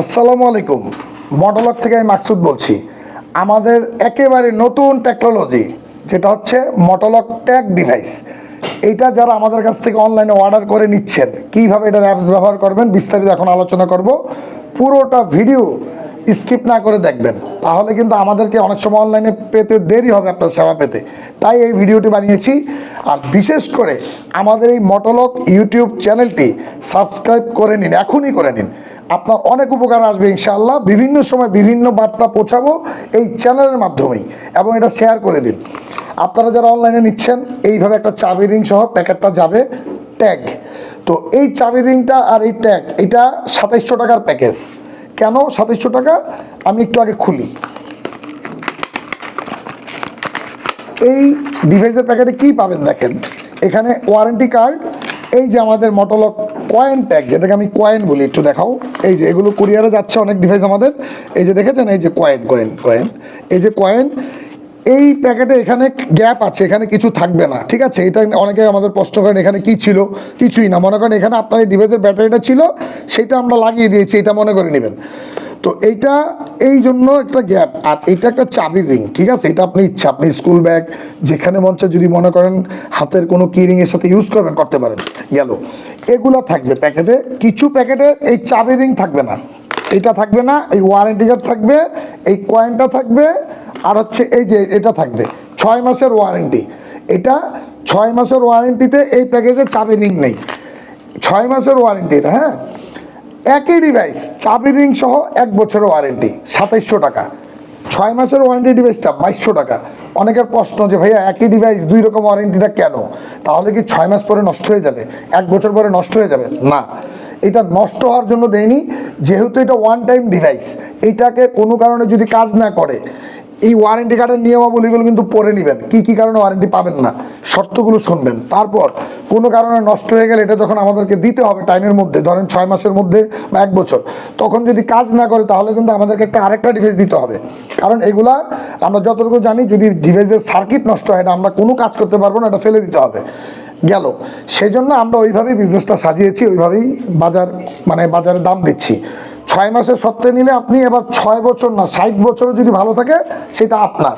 আসসালামু আলাইকুম। মডলক থেকে আমি মাকসুদ বলছি। আমাদের একেবারে নতুন টেকনোলজি যেটা হচ্ছে মটোলক ট্যাগ ডিভাইস এইটা যারা আমাদের কাছ থেকে অনলাইনে অর্ডার করে নিচ্ছেন, কীভাবে এটার অ্যাপস ব্যবহার করবেন, বিস্তারিত এখন আলোচনা করব। পুরোটা ভিডিও স্কিপ না করে দেখবেন। তাহলে কিন্তু আমাদেরকে অনেক সময় অনলাইনে পেতে দেরি হবে আপনার সেবা পেতে। তাই এই ভিডিওটি বানিয়েছি। আর বিশেষ করে আমাদের এই মটোলক ইউটিউব চ্যানেলটি সাবস্ক্রাইব করে নিন, এখনই করে নিন। আপনার অনেক উপকার আসবে ইনশাআল্লাহ। বিভিন্ন সময় বিভিন্ন বার্তা পৌঁছাবো এই চ্যানেলের মাধ্যমেই এবং এটা শেয়ার করে দিন। আপনারা যারা অনলাইনে নিচ্ছেন, এইভাবে একটা চাবি রিং সহ প্যাকেটটা যাবে ট্যাগ তো এই চাবি রিংটা আর এই ট্যাগ এটা সাতাইশশো টাকার প্যাকেজ কেন সাতাইশশো টাকা? আমি একটু আগে খুলি। এই ডিভাইসের প্যাকেটে কি পাবেন দেখেন? এখানে ওয়ারেন্টি কার্ড এই যে আমাদের মটোলক কয়েন ট্যাগ যেটাকে আমি কয়েন বলি, একটু দেখাও। এই যে, এগুলো কুরিয়ারে যাচ্ছে অনেক ডিভাইস আমাদের। এই যে দেখেছেন, এই যে কয়েন কয়েন কয়েন এই যে কয়েন এই প্যাকেটে এখানে গ্যাপ আছে, এখানে কিছু থাকবে না, ঠিক আছে? এটা অনেকে আমাদের প্রশ্ন করেন, এখানে কি ছিল? কিছুই না। মনে করেন, এখানে আপনার এই ডিভাইসের ব্যাটারিটা ছিল, সেটা আমরা লাগিয়ে দিয়েছি, এটা মনে করে নেবেন। তো এইটা, এই জন্য একটা গ্যাপ আর এটা একটা চাবির রিং ঠিক আছে? এটা আপনি ইচ্ছা, আপনি স্কুল ব্যাগ যেখানে মঞ্চে যদি মনে করেন হাতের কোনো কি রিংয়ের সাথে ইউজ করবেন করতে পারেন, গেল। এগুলো থাকবে প্যাকেটে, কিছু প্যাকেটে এই চাবি রিং থাকবে না। এটা থাকবে না, এই ওয়ারেন্টি কার্ড থাকবে, এই কয়েনটা থাকবে, আর হচ্ছে এই যে এটা থাকবে, ছয় মাসের ওয়ারেন্টি এটা ছয় মাসের ওয়ারেন্টিতে এই প্যাকেজে চাবি রিং নেই। ছয় মাসের ওয়ারেন্টি এটা হ্যাঁ? একই ডিভাইস চাবি রিং সহ এক বছরের ওয়ারেন্টি সাতাইশশো টাকা। ছয় মাসের ওয়ারেন্টি ডিভাইসটা বাইশশো টাকা। অনেকের প্রশ্ন যে, ভাইয়া, একই ডিভাইস দুই রকম ওয়ারেন্টিটা কেন? তাহলে কি ছয় মাস পরে নষ্ট হয়ে যাবে? এক বছর পরে নষ্ট হয়ে যাবে? না। এটা নষ্ট হওয়ার জন্য দেয়নি, যেহেতু এটা ওয়ান টাইম ডিভাইস এটাকে কোনো কারণে যদি কাজ না করে এই ওয়ারেন্টি কার্ডের নিয়মাবলীগুলো কিন্তু পড়ে নেবেন। কি কি কারণে ওয়ারেন্টি পাবেন না? শর্তগুলো শুনবেন। তারপর কোনো কারণে নষ্ট হয়ে গেলে এটা যখন আমাদেরকে দিতে হবে টাইমের মধ্যে, ধরেন ছয় মাসের মধ্যে বা এক বছর, তখন যদি কাজ না করে তাহলে কিন্তু আমাদেরকে একটা আরেকটা ডিভাইস দিতে হবে। কারণ এগুলা আমরা যতটুকু জানি, যদি ডিভাইসের সার্কিট নষ্ট হয় আমরা কোনো কাজ করতে পারব না, এটা ফেলে দিতে হবে। গেল। সেই জন্য আমরা ওইভাবেই বিজনেসটা সাজিয়েছি, ওইভাবেই বাজার মানে বাজারে দাম দিচ্ছি। ছয় মাসের সত্ত্বে নিলে আপনি এবার ছয় বছর না, ষাট বছরও যদি ভালো থাকে, সেটা আপনার।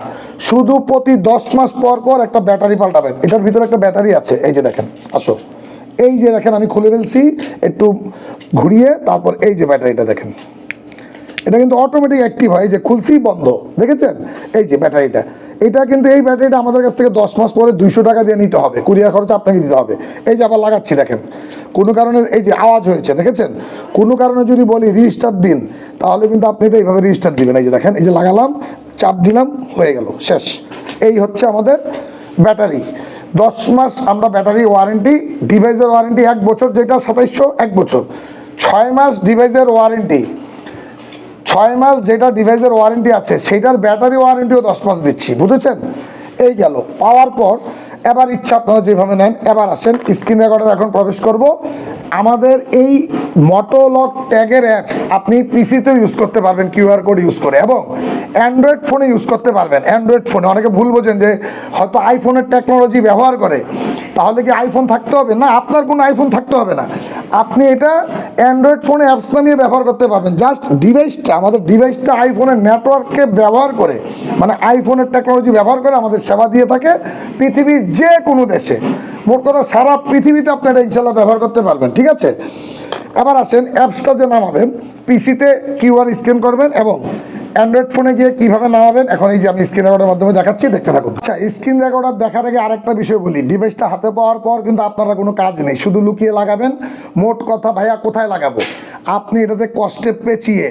শুধু প্রতি দশ মাস পর পর একটা ব্যাটারি পাল্টাবেন। এটার ভিতরে একটা ব্যাটারি আছে, এই যে দেখেন, আসো। এই যে দেখেন, আমি খুলে ফেলছি, একটু ঘুরিয়ে, তারপর এই যে ব্যাটারিটা দেখেন। এটা কিন্তু অটোমেটিক অ্যাক্টিভ হয় যে খুলছি, বন্ধ। দেখেছেন? এই যে ব্যাটারিটা। এটা কিন্তু এই ব্যাটারিটা আমাদের কাছ থেকে দশ মাস পরে দুইশো টাকা দিয়ে নিতে হবে। কুরিয়ার খরচ আপনাকে দিতে হবে। এই যে আবার লাগাচ্ছি দেখেন। কোনো কারণে এই যে আওয়াজ হয়েছে, দেখেছেন? কোনো কারণে যদি বলি রিস্টার্ট দিন, তাহলে কিন্তু আপনি এটা এইভাবে রিস্টার্ট দিবেন। এই যে দেখেন, এই যে লাগালাম, চাপ দিলাম, হয়ে গেল, শেষ। এই হচ্ছে আমাদের ব্যাটারি দশ মাস আমরা ব্যাটারি ওয়ারেন্টি ডিভাইসের ওয়ারেন্টি এক বছর, যেটা সাতাইশশো, এক বছর। ছয় মাস ডিভাইসের ওয়ারেন্টি ছয় মাস যেটা ডিভাইসের ওয়ারেন্টি আছে, সেটার ব্যাটারি ওয়ারেন্টিও দশ মাস দিচ্ছি, বুঝেছেন? এই গেল, পাওয়ার পর এবার ইচ্ছা আপনারা যেভাবে নেন, এবার আসেন, স্ক্রিন রেকর্ডার এখন প্রবেশ করব আমাদের এই মটোলক ট্যাগের অ্যাপস আপনি পিসিতে ইউজ করতে পারবেন কিউআর কোড ইউজ করে এবং অ্যান্ড্রয়েড ফোনে ইউজ করতে পারবেন। অ্যান্ড্রয়েড ফোনে অনেকে ভুল বোঝেন যে হয়তো আইফোনের টেকনোলজি ব্যবহার করে। তাহলে কি আইফোন থাকতে হবে? না, আপনার কোনো আইফোন থাকতে হবে না। আপনি এটা অ্যান্ড্রয়েড ফোনে অ্যাপস নিয়ে ব্যবহার করতে পারবেন। জাস্ট ডিভাইসটা আমাদের ডিভাইসটা আইফোনের নেটওয়ার্ককে ব্যবহার করে মানে আইফোনের টেকনোলজি ব্যবহার করে আমাদের সেবা দিয়ে থাকে পৃথিবীর যে কোনো দেশে। মোট কথা সারা পৃথিবীতে আপনারা ইনশাল্লাহ ব্যবহার করতে পারবেন। ঠিক আছে? এবার আসেন, অ্যাপসটা যে নামাবেন, পিসিতে কিউআর স্ক্যান করবেন এবং অ্যান্ড্রয়েড ফোনে গিয়ে কীভাবে নামাবেন, এখন এই যে আমি স্ক্রিন রেকর্ডের মাধ্যমে দেখাচ্ছি, দেখতে থাকুন। আচ্ছা স্ক্রিন রেকর্ডার দেখার আগে আরেকটা বিষয় বলি, ডিভাইসটা হাতে পাওয়ার পর কিন্তু আপনারা কোনো কাজ নেই, শুধু লুকিয়ে লাগাবেন। মোট কথা, ভাইয়া, কোথায় লাগাবো? আপনি এটাতে কষ্টে পেঁচিয়ে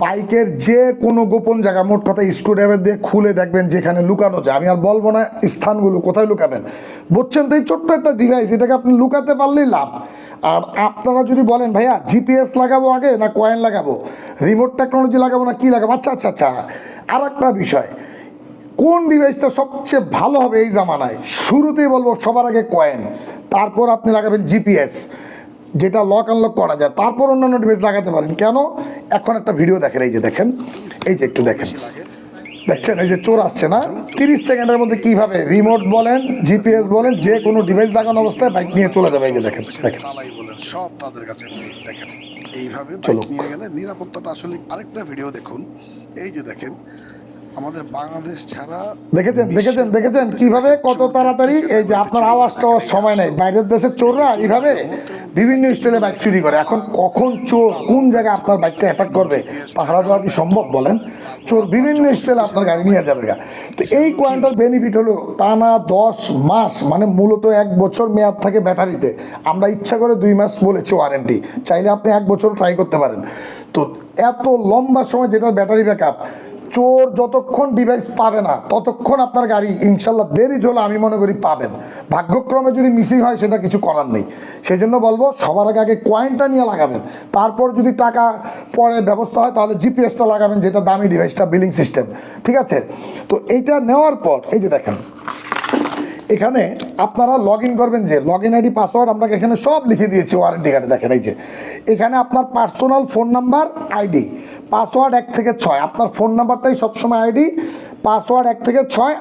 বাইকের যে কোনো গোপন জায়গা মোট কথা স্ক্রুড্রাইভার দিয়ে খুলে দেখবেন যেখানে লুকানো যায়। আমি আর বলব না স্থানগুলো কোথায় লুকাবেন। বুঝছেন তো এই ছোট্ট একটা ডিভাইস এটাকে আপনি লুকাতে পারলেই লাভ। আর আপনারা যদি বলেন, ভাইয়া জিপিএস লাগাবো আগে না কয়েন লাগাবো? রিমোট টেকনোলজি লাগাবো না কি লাগাবো? আচ্ছা আচ্ছা আচ্ছা। আর একটা বিষয়, কোন ডিভাইসটা সবচেয়ে ভালো হবে এই জামানায়? শুরুতেই বলব সবার আগে কয়েন তারপর আপনি লাগাবেন জিপিএস যেটা লক আনলক করা যায় তারপর অন্যান্য ডিভাইস লাগাতে পারেন। কেন? এখন একটা ভিডিও দেখেন এই যে দেখেন এই যে একটু দেখেন। দেখছেন এই যে চোর আসছে না? তিরিশ সেকেন্ডের মধ্যে কীভাবে রিমোট বলেন জিপিএস বলেন যে কোনো ডিভাইস লাগানো অবস্থায় বাইক নিয়ে চলে যাবে এই যে দেখেন দেখেন। বলেন সব তাদের কাছে ফ্রি দেখেন। এইভাবে। বাইক নিয়ে গেলে নিরাপত্তাটা আসলে আরেকটা ভিডিও দেখুন। এই যে দেখেন আমাদের বাংলাদেশ ছাড়া দেখেছেন দেখেছেন দেখেছেন কীভাবে কত তাড়াতাড়ি এই যে আপনার চুরি আওয়াজ করে। টাওয়াজ সময় নেই। বাইরের দেশের চোররা এইভাবে বিভিন্ন স্টাইলে বাইক চুরি করে। এখন কখন চোর কোন জায়গায় আপনার বাইকটা অ্যাটাক করবে? পাহারা দেওয়া কি সম্ভব বলেন? চোর বিভিন্ন স্টাইলে আপনার গাড়ি নিয়ে যাবে তো এই কোয়ান্টাল বেনিফিট হলো টানা দশ মাস মানে মূলত এক বছর মেয়াদ থাকে ব্যাটারিতে। আমরা ইচ্ছা করে দুই মাস বলেছি ওয়ারেন্টি চাইলে আপনি এক বছর ট্রাই করতে পারেন। তো এত লম্বা সময় যেটার ব্যাটারি ব্যাকআপ চোর যতক্ষণ ডিভাইস পাবে না, ততক্ষণ আপনার গাড়ি ইনশাল্লাহ দেরি হলে আমি মনে করি পাবেন। ভাগ্যক্রমে যদি মিসিং হয়, সেটা কিছু করার নেই। সেই জন্য বলব, সবার আগে আগে কয়েনটা নিয়ে লাগাবেন। তারপর যদি টাকা পরে ব্যবস্থা হয়, তাহলে জিপিএসটা লাগাবেন, যেটা দামি ডিভাইসটা বিলিং সিস্টেম ঠিক আছে? তো এইটা নেওয়ার পর, এই যে দেখেন এখানে আপনারা লগ করবেন যে লগ আইডি পাসওয়ার্ড আমরা এখানে সব লিখে দিয়েছি ওয়ারেন্টি কার্ডে দেখেন এই যে। এখানে আপনার personal phone number ID password এক থেকে ছয়। আপনার ফোন নাম্বারটাই সবসময় আইডি পাসওয়ার্ড এক থেকে ছয়।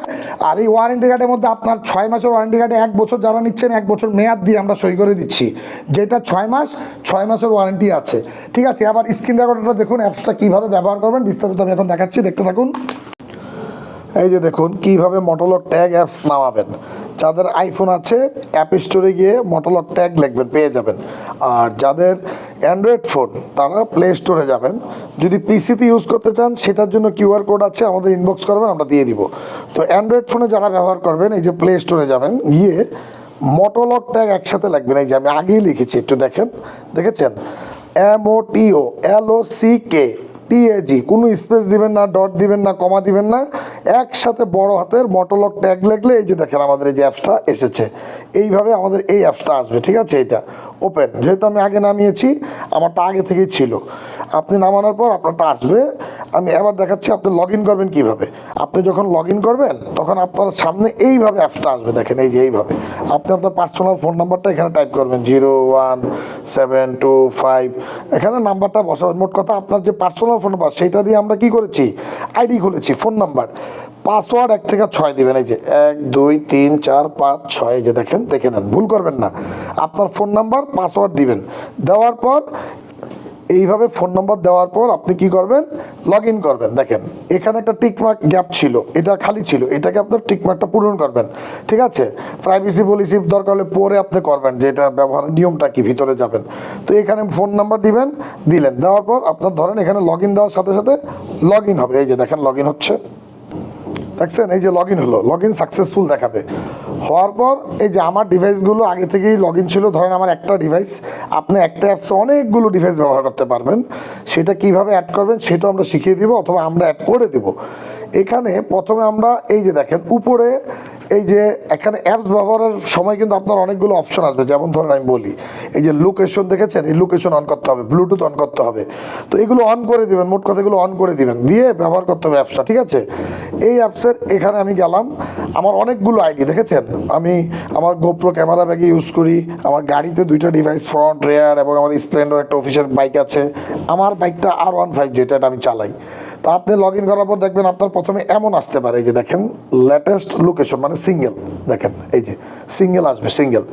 আর এই ওয়ারেন্টি কার্ডের মধ্যে আপনার ছয় মাসের ওয়ারেন্টি কার্ডে এক বছর যারা নিচ্ছেন, এক বছর মেয়াদ দিয়ে আমরা সই করে দিচ্ছি। যেটা ছয় মাস, ছয় মাসের ওয়ারেন্টি আছে। ঠিক আছে, আবার স্ক্রিন রেকর্ডারটা দেখুন অ্যাপসটা কীভাবে ব্যবহার করবেন, বিস্তারিত আমি এখন দেখাচ্ছি, দেখতে থাকুন। এই যে দেখুন, কীভাবে মটোলক ট্যাগ অ্যাপস নামাবেন। যাদের আইফোন আছে অ্যাপ স্টোরে গিয়ে মটোলক ট্যাগ লিখবেন, পেয়ে যাবেন। আর যাদের অ্যান্ড্রয়েড ফোন তারা প্লে স্টোরে যাবেন। যদি পিসিতে ইউজ করতে চান, সেটার জন্য কিউআর কোড আছে, আমাদের ইনবক্স করবেন, আমরা দিয়ে দিব। তো অ্যান্ড্রয়েড ফোনে যারা ব্যবহার করবেন, এই যে প্লে স্টোরে যাবেন, গিয়ে মটোলক ট্যাগ একসাথে লিখবেন। এই যে আমি আগেই লিখেছি, একটু দেখেন। দেখেছেন? M O T O L O C K TAG কোনো স্পেস দিবেন না ডট দিবেন না কমা দিবেন না। একসাথে বড় হাতের মটলক ট্যাগ লাগলে এই যে দেখেন আমাদের এই যে অ্যাপসটা এসেছে। এইভাবে আমাদের এই অ্যাপসটা আসবে, ঠিক আছে? এটা ওপেন যেহেতু আমি আগে নামিয়েছি, আমারটা আগে থেকেই ছিল। আপনি নামানোর পর আপনারটা আসবে। আমি এবার দেখাচ্ছি আপনি লগ ইন করবেন কীভাবে। আপনি যখন লগ ইন করবেন, তখন আপনার সামনে এইভাবে অ্যাপসটা আসবে, দেখেন এই যে এইভাবে। আপনি আপনার পার্সোনাল ফোন নাম্বারটা এখানে টাইপ করবেন zero one seven two five এখানে নাম্বারটা বসাবেন। মোট কথা আপনার যে পার্সোনাল ফোন নাম্বার সেইটা দিয়ে আমরা কি করেছি? আইডি খুলেছি ফোন নাম্বার পাসওয়ার্ড এক থেকে ছয় দিবেন, এই যে এক, দুই, তিন, চার, পাঁচ, ছয় যে দেখেন, দেখে নেন, ভুল করবেন না। আপনার ফোন নাম্বার পাসওয়ার্ড দিবেন। দেওয়ার পর এইভাবে ফোন নম্বর দেওয়ার পর আপনি কি করবেন? লগ ইন করবেন। দেখেন, এখানে একটা টিকমার্ক গ্যাপ ছিল। এটা খালি ছিল। এটাকে আপনার টিকমার্কটা পূরণ করবেন। ঠিক আছে? প্রাইভেসি পলিসি দরকার হলে পরে আপনি করবেন যে এটা ব্যবহার, নিয়মটা কি, ভিতরে যাবেন। তো এখানে ফোন নাম্বার দিবেন, দিলেন। দেওয়ার পর আপনার ধরেন এখানে লগ ইন দেওয়ার সাথে সাথে লগ ইন হবে। এই যে দেখেন লগ ইন হচ্ছে। দেখছেন? এই যে লগ ইন হলো। লগ ইন সাকসেসফুল দেখাবে। হওয়ার পর এই যে আমার ডিভাইসগুলো আগে থেকেই লগ ইন ছিল, ধরেন আমার একটা ডিভাইস আপনি একটা অ্যাপসে অনেকগুলো ডিভাইস ব্যবহার করতে পারবেন। সেটা কীভাবে অ্যাড করবেন সেটাও আমরা শিখিয়ে দিব অথবা আমরা অ্যাড করে দেব। এখানে প্রথমে আমরা এই যে দেখেন, উপরে এই যে এখানে অ্যাপস ব্যবহারের সময় কিন্তু আপনার অনেকগুলো অপশন আসবে। যেমন ধরেন আমি বলি, এই যে লোকেশন দেখেছেন, এই লোকেশন অন করতে হবে ব্লুটুথ অন করতে হবে। তো এগুলো অন করে দিবেন, মোট কথা এগুলো অন করে দিবেন, দিয়ে ব্যবহার করতে হবে অ্যাপসটা ঠিক আছে? এই অ্যাপসের এখানে আমি গেলাম, আমার অনেকগুলো আইডি দেখেছেন? আমি আমার গোপ্রো ক্যামেরা ব্যাগে ইউজ করি, আমার গাড়িতে দুইটা ডিভাইস ফ্রন্ট রেয়ার এবং আমার স্প্লেন্ডার একটা অফিসের বাইক আছে। আমার বাইকটা আর ওয়ান ফাইভ যেটা আমি চালাই। তো আপনি লগ ইন করার পর দেখবেন আপনার প্রথমে এমন আসতে পারে, এই যে দেখেন লেটেস্ট লোকেশন মানে সিঙ্গেল দেখেন, এই যে সিঙ্গেল আসবে সিঙ্গেল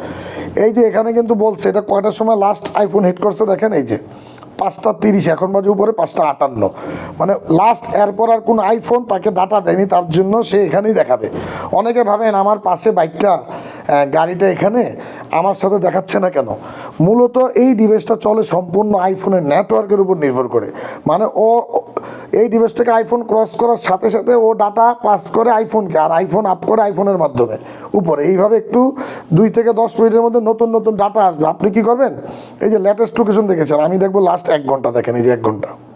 এই যে এখানে কিন্তু বলছে, এটা কয়টার সময় লাস্ট আইফোন হিট করছে, দেখেন, এই যে পাঁচটা তিরিশ, এখন বাজে উপরে পাঁচটা আটান্ন। মানে লাস্ট এরপর আর কোনো আইফোন তাকে ডাটা দেয়নি, তার জন্য সে এখানেই দেখাবে। অনেকে ভাবেন, আমার পাশে বাইকটা গাড়িটা এখানে আমার সাথে দেখাচ্ছে না কেন? মূলত এই ডিভাইসটা চলে সম্পূর্ণ আইফোনের নেটওয়ার্কের উপর নির্ভর করে। মানে ও, এই ডিভাইসটাকে আইফোন ক্রস করার সাথে সাথে ও ডাটা পাস করে আইফোনকে আর আইফোন আপ করে আইফোনের মাধ্যমে। উপরে, এইভাবে একটু দুই থেকে দশ মিনিটের মধ্যে নতুন নতুন ডাটা আসবে। আপনি কি করবেন? এই যে লেটেস্ট লোকেশন দেখেছেন, আমি দেখব লাস্ট এক ঘণ্টা, দেখেন এই যে এক ঘণ্টা।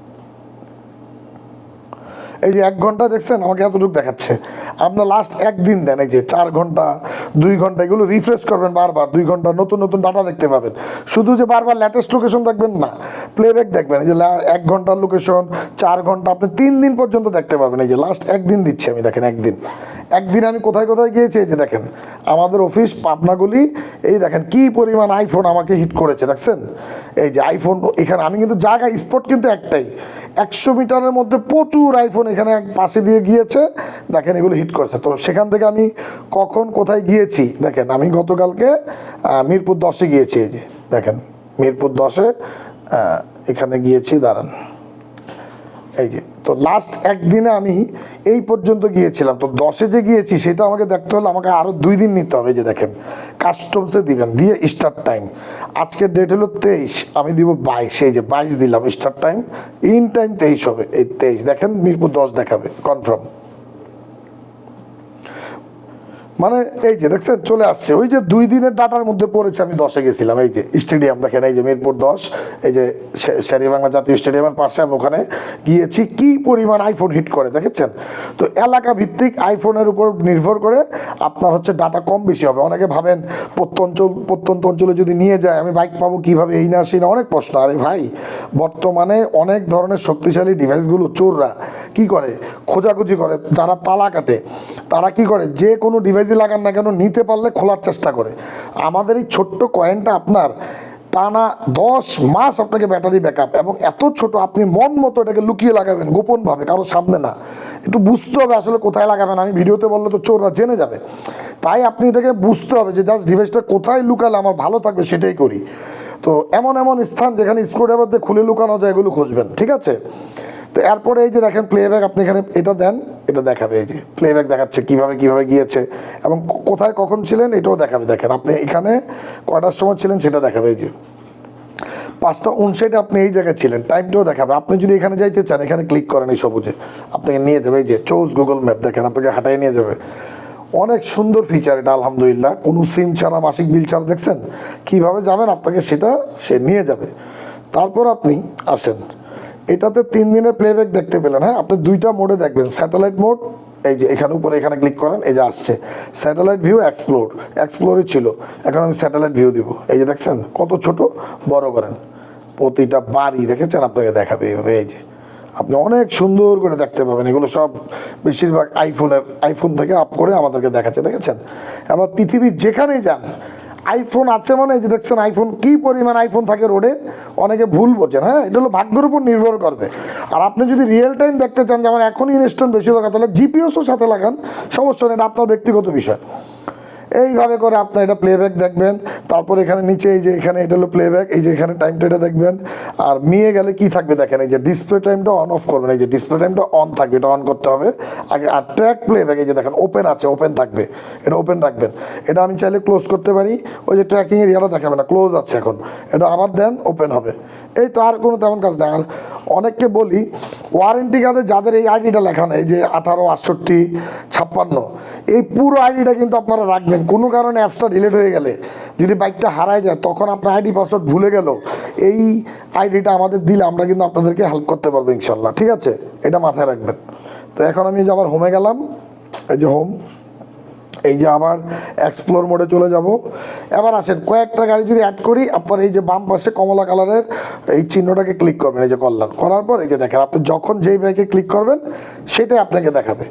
এই যে এক ঘণ্টা দেখছেন, আমাকে এতটুকু দেখাচ্ছে। আপনার লাস্ট একদিন দেন, এই যে চার ঘণ্টা, দুই ঘণ্টা, এগুলো রিফ্রেশ করবেন বারবার। দুই ঘণ্টা নতুন নতুন ডাটা দেখতে পাবেন। শুধু যে বারবার লেটেস্ট লোকেশন দেখবেন না প্লেব্যাক দেখবেন। এই যে এক ঘণ্টার লোকেশন চার ঘণ্টা, আপনি তিন দিন পর্যন্ত দেখতে পারবেন। এই যে লাস্ট একদিন দিচ্ছি আমি, দেখেন একদিন। একদিন আমি কোথায় কোথায় গিয়েছি, এই যে দেখেন। আমাদের অফিস পাবনাগুলি, এই দেখেন কি পরিমাণ আইফোন আমাকে হিট করেছে, দেখছেন? এই যে আইফোন এখানে আমি কিন্তু জায়গা স্পট কিন্তু একটাই। একশো মিটারের মধ্যে প্রচুর আইফোন এখানে এক পাশে দিয়ে গিয়েছে। দেখেন এগুলো হিট করছে। তো সেখান থেকে আমি কখন কোথায় গিয়েছি? দেখেন, আমি গতকালকে মিরপুর দশে গিয়েছি এই যে। দেখেন, মিরপুর দশে এখানে গিয়েছি, দাঁড়ান। এই যে তো লাস্ট একদিনে আমি এই পর্যন্ত গিয়েছিলাম। তো দশে যে গিয়েছি, সেটা আমাকে দেখতে হলে আমাকে আরও দুই দিন নিতে হবে যে দেখেন কাস্টমসে দিবেন, দিয়ে স্টার্ট টাইম আজকের ডেট হলো তেইশ, আমি দিব বাইশ, এই যে বাইশ দিলাম স্টার্ট টাইম ইন টাইম তেইশ হবে, এই তেইশ। দেখেন মিরপুর দশ দেখাবে কনফার্ম মানে এই যে দেখছেন, চলে আসছে। ওই যে দুই দিনের ডাটার মধ্যে পড়েছে, আমি দশে গেছিলাম। এই যে স্টেডিয়াম, দেখেন, এই যে মিরপুর দশ, এই যে শেরি বাংলা জাতীয় স্টেডিয়ামের পাশে আমি ওখানে গিয়েছি। কি পরিমাণ আইফোন হিট করে, দেখেছেন? তো এলাকা ভিত্তিক আইফোনের উপর নির্ভর করে আপনার হচ্ছে ডাটা কম বেশি হবে। অনেকে ভাবেন প্রত্যন্ত প্রত্যন্ত অঞ্চলে যদি নিয়ে যায়, আমি বাইক পাবো কীভাবে? এই না, সেই না, অনেক প্রশ্ন। আরে ভাই, বর্তমানে অনেক ধরনের শক্তিশালী ডিভাইসগুলো চোররা কি করে? খোঁজাখুঁজি করে, যারা তালা কাটে, তারা কি করে? যে কোনো ডিভাইসই লাগান না কেন, নিতে পারলে খোলার চেষ্টা করে। আমাদের এই ছোট্ট কয়েনটা আপনার টানা দশ মাস আপনাকে ব্যাটারি ব্যাকআপ এবং এত ছোট, আপনি মন মতো এটাকে লুকিয়ে লাগাবেন গোপনভাবে কারোর সামনে না। একটু বুঝতে হবে আসলে কোথায় লাগাবেন, আমি ভিডিওতে বললে তো চোররা জেনে যাবে। তাই আপনি এটাকে বুঝতে হবে যে জাস্ট ডিভাইসটা কোথায় লুকালে আমার ভালো থাকবে সেটাই করি। তো এমন এমন স্থান যেখানে স্ক্রুড্রাইভার দিয়ে খুলে লুকানো যায়, এগুলো খুঁজবেন, ঠিক আছে? তো এরপরে এই যে দেখেন প্লেব্যাক আপনি এখানে এটা দেন, এটা দেখাবে, এই যে প্লেব্যাক দেখাচ্ছে, কীভাবে কীভাবে গিয়েছে এবং কোথায় কখন ছিলেন, এটাও দেখাবে, দেখেন। আপনি এখানে কটার সময় ছিলেন, সেটা দেখাবে, এই যে। পাঁচটা উনষাটে আপনি এই জায়গায় ছিলেন টাইমটাও দেখাবে। আপনি যদি এখানে যাইতে চান, এখানে ক্লিক করেন এই সবুজে। আপনাকে নিয়ে যাবে, এই যে চৌস গুগল ম্যাপ দেখেন, আপনাকে হাঁটাই নিয়ে যাবে। অনেক সুন্দর ফিচার এটা, আলহামদুলিল্লাহ। কোনো সিম ছাড়া, মাসিক বিল ছাড়া, দেখছেন? কীভাবে যাবেন, আপনাকে সেটা সে নিয়ে যাবে। তারপর আপনি আসেন। এটাতে তিন দিনের প্লেব্যাক দেখতে পেলেন হ্যাঁ? আপনি দুইটা মোডে দেখবেন। স্যাটেলাইট মোড এই যে এখানে উপরে এখানে ক্লিক করেন, এই যে আসছে। স্যাটেলাইট ভিউ এক্সপ্লোর এক্সপ্লোরই ছিল। এখন আমি স্যাটেলাইট ভিউ দিব। এই যে দেখছেন, কত ছোট, বড় করেন। প্রতিটা বাড়ি, দেখেছেন? আপনাকে দেখাবে এইভাবে, এই যে। আপনি অনেক সুন্দর করে দেখতে পাবেন। এগুলো সব বেশিরভাগ আইফোনের আইফোন থেকে আপ করে আমাদেরকে দেখাচ্ছে, দেখেছেন? আবার পৃথিবীর যেখানেই যান আইফোন আছে মানে এই যে দেখছেন আইফোন কি পরিমাণ আইফোন থাকে রোডে? অনেকে ভুল বোঝেন হ্যাঁ? এটা হলো ভাগ্যের উপর নির্ভর করবে। আর আপনি যদি রিয়েল টাইম দেখতে চান যেমন এখনই ইনস্ট্যান্ট বেশি দরকার, তাহলে জিপিএসও সাথে লাগান, সমস্যা নেই, এটা আপনার ব্যক্তিগত বিষয়। এইভাবে করে আপনার এটা প্লেব্যাক দেখবেন। তারপর এখানে নিচে এই যে এখানে এটা হলো প্লেব্যাক এই যে এখানে টাইমটা এটা দেখবেন। আর নিয়ে গেলে কি থাকবে দেখেন, এই যে ডিসপ্লে টাইমটা অন অফ করবেন। এই যে ডিসপ্লে টাইমটা অন থাকবে, এটা অন করতে হবে। আগে আর ট্র্যাক প্লেব্যাক এই যে দেখেন ওপেন আছে ওপেন থাকবে। এটা ওপেন রাখবেন। এটা আমি চাইলে ক্লোজ করতে পারি। ওই যে ট্র্যাকিং এরিয়াটা দেখাবে না ক্লোজ আছে এখন। এটা আবার দেন ওপেন হবে। এই তো আর কোনো তেমন কাজ নেই। আর অনেককে বলি ওয়ারেন্টি কার্ডে যাদের এই আইডিটা লেখা নেই, যে আঠারো, আটষট্টি, ছাপ্পান্ন, এই পুরো আইডিটা কিন্তু আপনারা রাখবেন। কোনো কারণে অ্যাপসটা ডিলেট হয়ে গেলে, যদি বাইকটা হারায় যায়, তখন আপনার আইডি পাসওয়ার্ড ভুলে গেল, এই আইডিটা আমাদের দিলে আমরা কিন্তু আপনাদেরকে হেল্প করতে পারব ইনশাল্লাহ। ঠিক আছে? এটা মাথায় রাখবেন। তো এখন আমি যে আবার হোমে গেলাম, এই যে হোম এই যে আবার এক্সপ্লোর মোডে চলে যাব। এবার আসেন, কয়েকটা গাড়ি যদি অ্যাড করি, আপনার এই যে বাম পাশে কমলা কালারের এই চিহ্নটাকে ক্লিক করবেন, এই যে কল্যাণ করার পর এই যে দেখেন, আপনি যখন যেই বাইকে ক্লিক করবেন, সেটাই আপনাকে দেখাবে।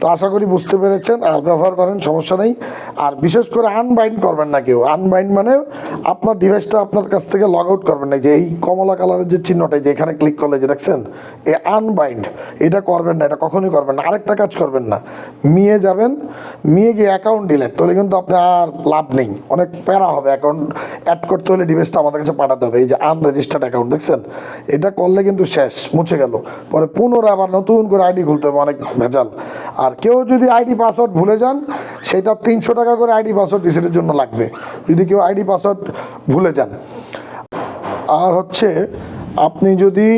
তো আশা করি বুঝতে পেরেছেন, আর ব্যবহার করেন, সমস্যা নেই। আর বিশেষ করে আনবাইন্ড করবেন না কেউ। আনবাইন্ড মানে আপনার ডিভাইসটা আপনার কাছ থেকে লগ আউট করবেন না। যে এই কমলা কালারের যে চিহ্নটা, যে এখানে ক্লিক করলে যে দেখছেন, এ আনবাইন্ড এটা করবেন না, এটা কখনোই করবেন না। আরেকটা কাজ করবেন না। মিয়ে যাবেন, মিয়ে গিয়ে অ্যাকাউন্ট ডিলেট তাহলে কিন্তু আপনার আর লাভ নেই। অনেক প্যারা হবে। অ্যাকাউন্ট অ্যাড করতে হলে ডিভাইসটা আমাদের কাছে পাঠাতে হবে। এই যে আনরেজিস্টার্ড অ্যাকাউন্ট দেখছেন? এটা করলে কিন্তু শেষ, মুছে গেল। পরে পুনরায় আবার নতুন করে আইডি খুলতে হবে। অনেক ভেজাল। আর কেউ যদি আইডি পাসওয়ার্ড ভুলে যান, সেটা তিনশো টাকা করে আইডি পাসওয়ার্ড রিসেটের জন্য লাগবে, যদি কেউ আইডি পাসওয়ার্ড ভুলে যান। আর হচ্ছে, আপনি যদি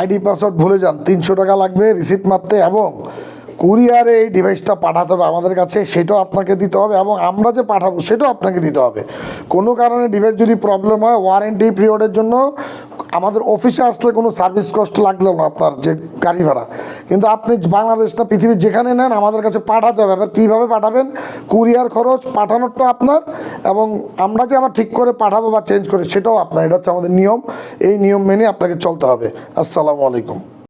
আইডি পাসওয়ার্ড ভুলে যান, তিনশো টাকা লাগবে রিসিপ্ট মারতে এবং কুরিয়ারে এই ডিভাইসটা পাঠাতে হবে আমাদের কাছে, সেটাও আপনাকে দিতে হবে এবং আমরা যে পাঠাবো, সেটাও আপনাকে দিতে হবে। কোনো কারণে ডিভাইস যদি প্রবলেম হয় ওয়ারেন্টি পিরিয়ডের জন্য আমাদের অফিসে আসলে কোনো সার্ভিস কস্ট লাগল না আপনার যে গাড়ি ভাড়া। কিন্তু আপনি বাংলাদেশ না, পৃথিবীর যেখানে নেন, আমাদের কাছে পাঠাতে হবে। এবার কীভাবে পাঠাবেন? কুরিয়ার খরচ পাঠানোরটা আপনার এবং আমরা যে আবার ঠিক করে পাঠাবো বা চেঞ্জ করে, সেটাও আপনার। এটা হচ্ছে আমাদের নিয়ম। এই নিয়ম মেনে আপনাকে চলতে হবে। আসসালামু আলাইকুম।